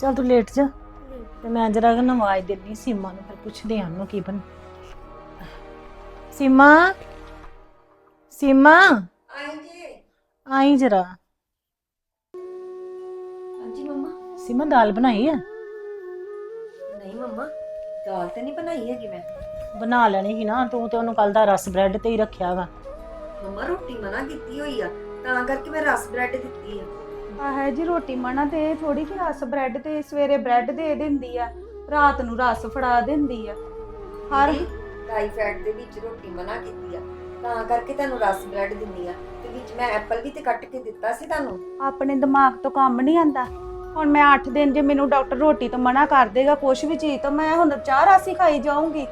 ਚੱਲ ਤੂੰ ਲੇਟ ਜਾ। ਤੇ ਮੈਂ ਜਰਾ ਕਿ ਆਵਾਜ਼ ਦੇਣੀ ਸੀਮਾ ਨੂੰ ਫਿਰ ਪੁੱਛਦੇ ਆਂ ਉਹਨੂੰ ਕੀ ਬਣ ਸੀਮਾ? ਸੀਮਾ? ਆਈ ਜਰਾ। ਹਾਂਜੀ ਮੰਮਾ। ਸੀਮਾ ਦਾਲ ਬਣਾਈ ਆ? ਨਹੀਂ ਮੰਮਾ ਦਾਲ ਤੇ ਨਹੀਂ ਬਣਾਈ ਹੈਗੀ ਮੈਂ। ਬਣਾ ਲੈਣੀ ਸੀ ਨਾ ਤੂੰ ਤੇ ਉਹਨੂੰ ਕੱਲ ਦਾ ਰਸ ਬ੍ਰੈਡ ਤੇ ਹੀ ਰੱਖਿਆ ਵਾ। ਮੰਮਾ ਰੋਟੀ ਮਨਾ ਕੀਤੀ ਹੋਈ ਆ ਤਾਂ ਕਰਕੇ ਮੈਂ ਰਸ ਬ੍ਰੈਡ ਦਿੱਤੀ ਆ। ਆ ਹੈ ਜੀ ਰੋਟੀ ਮਣਾ ਤੇ ਥੋੜੀ ਕਿ ਰਸ ਬ੍ਰੈਡ ਤੇ ਸਵੇਰੇ ਬ੍ਰੈਡ ਦੇ ਦਿੰਦੀ ਆ ਰਾਤ ਨੂੰ ਰਸ ਫੜਾ ਦਿੰਦੀ ਆ। ਹਰ ਡਾਈ ਫੈਟ ਦੇ ਵਿੱਚ ਰੋਟੀ ਮਨਾ ਕੀਤੀ ਆ ਤਾਂ ਕਰਕੇ ਤੁਹਾਨੂੰ ਰਸ ਬ੍ਰੈਡ ਦਿੰਨੀ ਆ। ਤੇ ਵਿੱਚ ਮੈਂ ਐਪਲ ਵੀ ਤੇ ਕੱਟ ਕੇ ਦਿੱਤਾ ਸੀ ਤੁਹਾਨੂੰ। ਆਪਣੇ ਦਿਮਾਗ ਤੋਂ ਕੰਮ ਨਹੀਂ ਆਂਦਾ ਹੁਣ ਮੈਂ 8 ਦਿਨ ਜੇ ਮੈਨੂੰ ਡਾਕਟਰ ਰੋਟੀ ਤੋਂ ਮਨਾ ਕਰ ਦੇਗਾ ਕੁਛ ਵੀ ਚੀਜ਼ ਤੋਂ ਮੈਂ ਹੁਣ ਚਾਹ ਰਸ ਹੀ ਖਾਈ ਜਾਊਂਗੀ।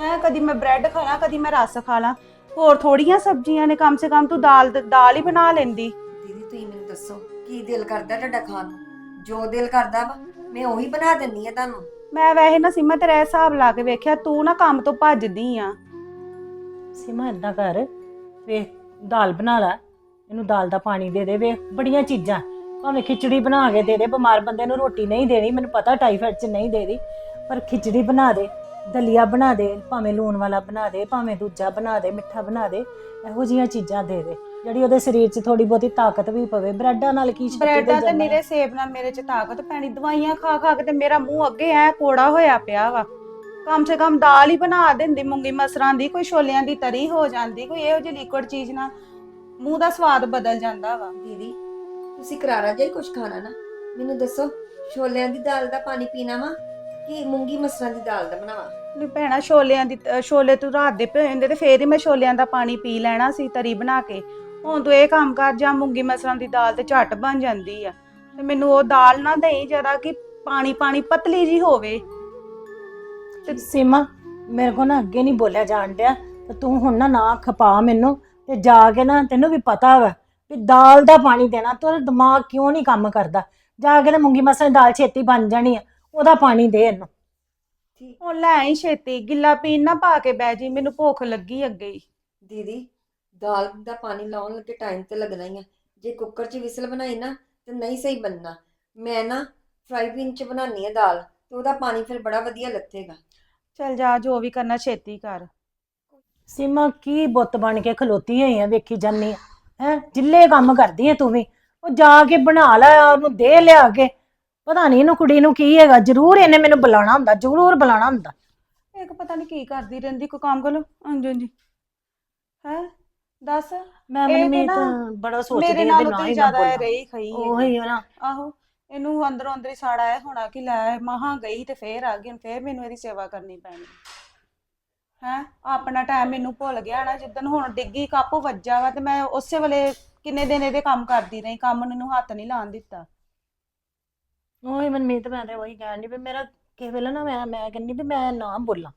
ਹੈ ਕਦੀ ਮੈਂ ਬ੍ਰੈਡ ਖਾ ਲਾਂ ਕਦੀ ਮੈਂ ਰਸ ਖਾ ਲਾਂ। ਹੋਰ ਥੋੜੀਆਂ ਸਬਜ਼ੀਆਂ ਨੇ ਕਮ ਸੇ ਕਮ ਤੂੰ ਦਾਲ ਦਾਲ ਹੀ ਬਣਾ ਲੈਂਦੀ। ਦੀਦੀ ਤੁਸੀਂ ਮੈਨੂੰ ਦੱਸੋ ਕੀ ਦਿਲ ਕਰਦਾ ਤੁਹਾਡਾ ਖਾਣ ਨੂੰ? ਜੋ ਦਿਲ ਕਰਦਾ ਵਾ ਮੈਂ ਉਹੀ ਬਣਾ ਦਿੰਨੀ ਆ ਤੁਹਾਨੂੰ। ਮੈਂ ਵੈਸੇ ਨਾ ਸਿਮਾ ਤੇਰਾ ਹਿਸਾਬ ਲਾ ਕੇ ਵੇਖਿਆ ਤੂੰ ਨਾ ਕੰਮ ਤੋਂ ਭੱਜਦੀ ਆ। ਸੀਮਾ ਏਦਾਂ ਕਰ ਵੇਖ ਦਾਲ ਬਣਾ ਲੈ ਇਹਨੂੰ ਦਾਲ ਦਾ ਪਾਣੀ ਦੇ ਦੇ ਵੇਖ ਬੜੀਆਂ ਚੀਜ਼ਾਂ। ਭਾਵੇਂ ਖਿਚੜੀ ਬਣਾ ਕੇ ਦੇ ਦੇ ਬਿਮਾਰ ਬੰਦੇ ਨੂੰ ਰੋਟੀ ਨਹੀਂ ਦੇਣੀ ਮੈਨੂੰ ਪਤਾ ਟਾਈਫਾਇਡ ਚ ਨਹੀਂ ਦੇਣੀ ਪਰ ਖਿਚੜੀ ਬਣਾ ਦੇ ਦਲੀਆ ਬਣਾ ਦੇ ਭਾਵੇਂ ਲੂਣ ਵਾਲਾ ਬਣਾ ਦੇ ਭਾਵੇਂ ਦੂਜਾ ਬਣਾ ਦੇ ਮਿੱਠਾ ਬਣਾ ਦੇ ਇਹੋ ਜੀਆਂ ਚੀਜ਼ਾਂ ਦੇ ਦੇ। ਜਿਹੜੀ ਉਹਦੇ ਸਰੀਰ 'ਚ ਥੋੜੀ ਬਹੁਤੀ ਤਾਕਤ ਵੀ ਪਵੇ ਬ੍ਰੈਡਾਂ ਨਾਲ ਕੀ ਛੱਤੀ ਤੇ ਬ੍ਰੈਡਾਂ ਤੇ ਨਿਰੇ ਸੇਬ ਨਾਲ ਮੇਰੇ ਚ ਤਾਕਤ ਪੈਣੀ ਦਵਾਈਆਂ ਖਾ ਖਾ ਕੇ ਤੇ ਮੇਰਾ ਮੂੰਹ ਅੱਗੇ ਐ ਕੋੜਾ ਹੋਇਆ ਪਿਆ ਵਾ। ਕਮ ਸੇ ਕਮ ਦਾਲ ਹੀ ਬਣਾ ਦਿੰਦੀ ਮੂੰਗੀ ਮਸਰਾਂ ਦੀ ਕੋਈ ਛੋਲਿਆਂ ਦੀ ਤਰੀ ਹੋ ਜਾਂਦੀ ਕੋਈ ਇਹੋ ਜਿਹੀ ਲਿਕੁਇਡ ਚੀਜ਼ ਨਾਲ ਮੂੰਹ ਦਾ ਸਵਾਦ ਬਦਲ ਜਾਂਦਾ ਵਾ। ਦੀਦੀ ਤੁਸੀਂ ਕਰਾਰਾ ਜਿਹਾ ਹੀ ਕੁਝ ਖਾਣਾ ਨਾ। ਮੈਨੂੰ ਦੱਸੋ ਛੋਲਿਆਂ ਦੀ ਦਾਲ ਦਾ ਪਾਣੀ ਪੀਣਾ ਵਾ ਕਿ ਮੂੰਗੀ ਮਸਰਾਂ ਦੀ ਦਾਲ ਦਾ ਬਣਾਵਾ? ਨੀ ਭੈਣਾ ਛੋਲਿਆਂ ਦੀ ਅ, ਛੋਲੇ ਤੂੰ ਰਾਤ ਦੇ ਭਿਓ ਹੁੰਦੇ ਤੇ ਫੇਰ ਹੀ ਮੈਂ ਛੋਲਿਆਂ ਦਾ ਪਾਣੀ ਪੀ ਲੈਣਾ ਸੀ ਤਰੀ ਬਣਾ ਕੇ। ਹੁਣ ਤੂੰ ਇਹ ਕੰਮ ਕਰ ਜਾਂ ਮੂੰਗੀ ਮਸਰਾਂ ਦੀ ਦਾਲ ਤੇ ਝੱਟ ਬਣ ਜਾਂਦੀ ਆ। ਤੇ ਮੈਨੂੰ ਉਹ ਦਾਲ ਨਾ ਦੇਈ ਜਰਾ ਕਿ ਪਾਣੀ ਪਾਣੀ ਪਤਲੀ ਜੀ ਹੋਵੇ। ਤੇ ਸੀਮਾ ਮੇਰੇ ਕੋ ਨਾ ਅੱਗੇ ਨਹੀਂ ਬੋਲਿਆ ਜਾਣ ਡਿਆ। ਤੇ ਤੂੰ ਹੁਣ ਨਾ ਨਾ ਖਪਾ ਮੈਨੂੰ ਤੇ ਜਾ ਕੇ ਨਾ ਤੈਨੂੰ ਵੀ ਪਤਾ ਵਾ ਵੀ ਦਾਲ ਦਾ ਪਾਣੀ ਦੇਣਾ ਤੇਰਾ ਦਿਮਾਗ ਕਿਉਂ ਨਹੀਂ ਕੰਮ ਕਰਦਾ? ਜਾ ਕੇ ਤੇ ਮੂੰਗੀ ਮਸਰ ਦੀ ਦਾਲ ਛੇਤੀ ਬਣ ਜਾਣੀ ਆ ਉਹਦਾ ਪਾਣੀ ਦੇ ਇਹਨੂੰ। ਠੀਕ ਹੁਣ ਲੈ ਆਈ ਛੇਤੀ ਗਿੱਲਾ ਪੀਣ ਨਾ ਪਾ ਕੇ ਬਹਿ ਜੀ ਮੈਨੂੰ ਭੁੱਖ ਲੱਗੀ ਅੱਗੇ ਹੀ। ਦੀਦੀ ਦਾਲ ਦਾ ਪਾਣੀ ਲਾਉਣ ਲੱਗੇ ਟਾਈਮ ਤੇ ਲੱਗਣਾ ਹੀ ਆ। ਜੇ ਕੁੱਕਰ 'ਚ ਵਿਸਲ ਬਣਾਈ ਨਾ ਤੇ ਨਹੀਂ ਸਹੀ ਬਣਨਾ। ਮੈਂ ਨਾ ਫਰਾਈ ਪੈਨ 'ਚ ਬਣਾਉਣੀ ਆ ਦਾਲ ਤੇ ਉਹਦਾ ਪਾਣੀ ਫਿਰ ਬੜਾ ਵਧੀਆ ਲੱਥੇਗਾ। ਚਲ ਜਾ ਜੋ ਵੀ ਕਰਨਾ ਛੇਤੀ ਕਰ। ਸੀਮਾ ਕੀ ਬੁੱਤ ਬਣ ਕੇ ਖਲੋਤੀ ਹੋਈ ਆ ਵੇਖੀ ਜਾਨੀ ਆ। ਹੈ ਜਿੱਲੇ ਕੰਮ ਕਰਦੀ ਆ ਤੂੰ ਵੀ। ਉਹ ਜਾ ਕੇ ਬਣਾ ਲੈ ਉਹਨੂੰ ਦੇ ਲਿਆ ਕੇ। ਪਤਾ ਨਹੀਂ ਇਹਨੂੰ ਕੁੜੀ ਨੂੰ ਕੀ ਹੈਗਾ ਜ਼ਰੂਰ ਇਹਨੇ ਮੈਨੂੰ ਬੁਲਾਣਾ ਹੁੰਦਾ ਜ਼ਰੂਰ ਬੁਲਾਣਾ ਹੁੰਦਾ। ਇੱਕ ਪਤਾ ਨਹੀਂ ਕੀ ਕਰਦੀ ਰਹਿੰਦੀ ਕੋਈ ਕੰਮ ਕਰ ਲੋ ਹਾਂਜੀ ਹਾਂਜੀ। ਹੈ? ਦੱਸ ਮੈਂ ਇਹ ਤੇ ਮਨਮੀਤ ਨਾ ਬੜਾ ਸੋਚਦੀ ਮੇਰੇ ਆ ਵੀ ਨਾਲੋਂ ਨਾ ਤੇ ਹੀ ਮੈਂ ਜ਼ਿਆਦਾ ਬੋਲਾਂ ਰਹੀ ਖਈ ਹੈ। ਉਹੀ ਨਾ। ਆਹੋ ਇਹਨੂੰ ਅੰਦਰੋਂ ਅੰਦਰ ਹੀ ਸਾੜਾ ਆਇਆ ਹੋਣਾ ਕਿ ਲੈ ਮਹਾ ਗਈ ਤੇ ਫੇਰ ਆ ਗਈ ਹੁਣ ਫੇਰ ਮੈਨੂੰ ਇਹਦੀ ਸੇਵਾ ਕਰਨੀ ਪੈਣੀ। ਹੈ ਆਪਣਾ ਟਾਈਮ ਮੈਨੂੰ ਭੁੱਲ ਗਿਆ ਨਾ ਜਿੱਦਨ ਹੁਣ ਡਿੱਗੀ ਕੱਪ ਵੱਜਾ ਵਾ ਤੇ ਮੈਂ ਉਸੇ ਵੇਲੇ ਕਿੰਨੇ ਦਿਨ ਇਹਦੇ ਕੰਮ ਕਰਦੀ ਰਹੀ ਕੰਮ ਨੂੰ ਇਹਨੂੰ ਹੱਥ ਨਹੀਂ ਲਾਣ ਦਿੱਤਾ। ਉਹੀ ਮਨਮੀਤ ਮੈਂ ਤੇ ਉਹੀ ਕਹਿਣ ਦੀ ਵੀ ਮੇਰਾ ਕਿਸੇ ਵੇਲੇ ਨਾ ਮੈਂ ਮੈਂ ਕਹਿੰਦੀ ਵੀ ਮੈਂ ਨਾ ਬੋਲਾਂ